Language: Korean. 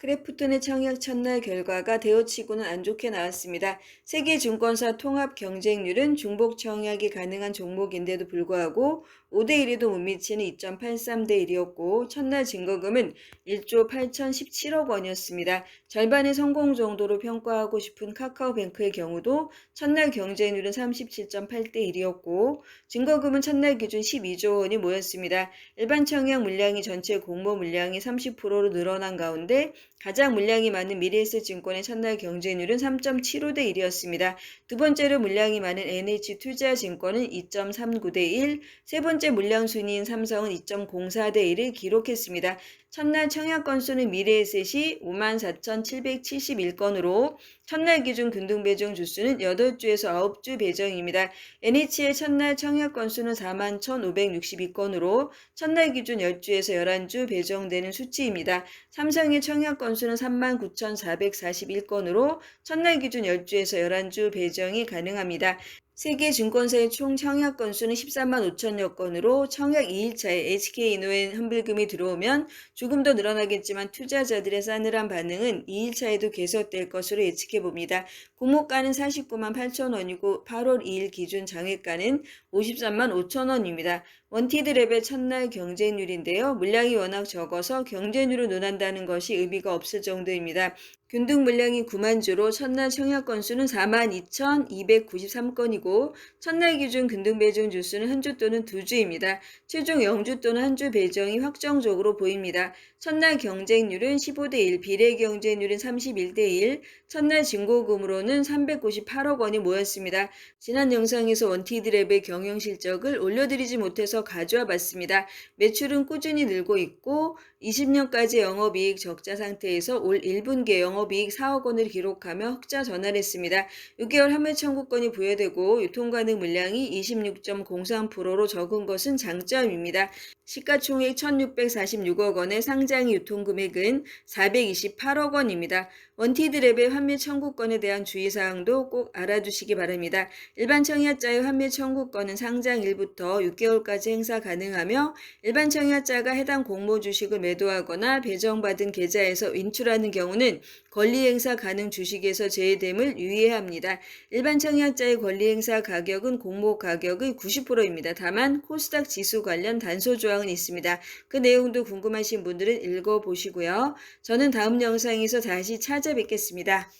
크래프톤의 청약 첫날 결과가 대우치고는 안 좋게 나왔습니다. 세계 증권사 통합 경쟁률은 중복 청약이 가능한 종목인데도 불구하고 5대1에도 못 미치는 2.83대 1이었고 첫날 증거금은 1조 8,017억 원이었습니다. 절반의 성공 정도로 평가하고 싶은 카카오뱅크의 경우도 첫날 경쟁률은 37.8대 1이었고 증거금은 첫날 기준 12조 원이 모였습니다. 일반 청약 물량이 전체 공모 물량이 30%로 늘어난 가운데 가장 물량이 많은 미래에셋 증권의 첫날 경쟁률은 3.75 대 1이었습니다. 두 번째로 물량이 많은 NH투자증권은 2.39 대 1, 세 번째 물량 순위인 삼성은 2.04 대 1을 기록했습니다. 첫날 청약 건수는 미래에셋이 54,771건으로 첫날 기준 균등 배정 주수는 8주에서 9주 배정입니다. NH의 첫날 청약 건수는 41,562건으로 첫날 기준 10주에서 11주 배정되는 수치입니다. 삼성의 청약 건수는 39,441건으로 첫날 기준 10주에서 11주 배정이 가능합니다. 세계 증권사의 총 청약 건수는 14만 5천여 건으로 청약 2일차에 HK이노엔 현불금이 들어오면 조금 더 늘어나겠지만 투자자들의 싸늘한 반응은 2일차에도 계속될 것으로 예측해 봅니다. 공모가는 49만 8천 원이고 8월 2일 기준 장외가는 53만 5천 원입니다. 원티드랩의 첫날 경쟁률인데요. 물량이 워낙 적어서 경쟁률을 논한다는 것이 의미가 없을 정도입니다. 균등 물량이 9만 주로 첫날 청약 건수는 4만 2,293건이고 첫날 기준 균등 배정 주수는 한 주 또는 두 주입니다. 최종 0주 또는 한 주 배정이 확정적으로 보입니다. 첫날 경쟁률은 15대 1, 비례 경쟁률은 31대 1, 첫날 증고금으로는 398억 원이 모였습니다. 지난 영상에서 원티드랩의 경영 실적을 올려드리지 못해서 가져와 봤습니다. 매출은 꾸준히 늘고 있고 20년까지 영업이익 적자 상태에서 올 1분기 영업 이익 4억 원을 기록하며 흑자 전환했습니다. 6개월 한매 청구권이 부여되고 유통가능 물량이 26.03%로 적은 것은 장점입니다. 시가총액 1,646억 원의 상장 유통금액은 428억 원입니다. 원티드랩의 환매 청구권에 대한 주의사항도 꼭 알아두시기 바랍니다. 일반 청약자의 환매 청구권은 상장 일부터 6개월까지 행사 가능하며 일반 청약자가 해당 공모 주식을 매도하거나 배정받은 계좌에서 인출하는 경우는 권리 행사 가능 주식에서 제외됨을 유의해야 합니다. 일반 청약자의 권리 행사 가격은 공모 가격의 90%입니다. 다만 코스닥 지수 관련 단서 조항은 있습니다. 그 내용도 궁금하신 분들은 읽어보시고요. 저는 다음 영상에서 다시 찾아뵙겠습니다.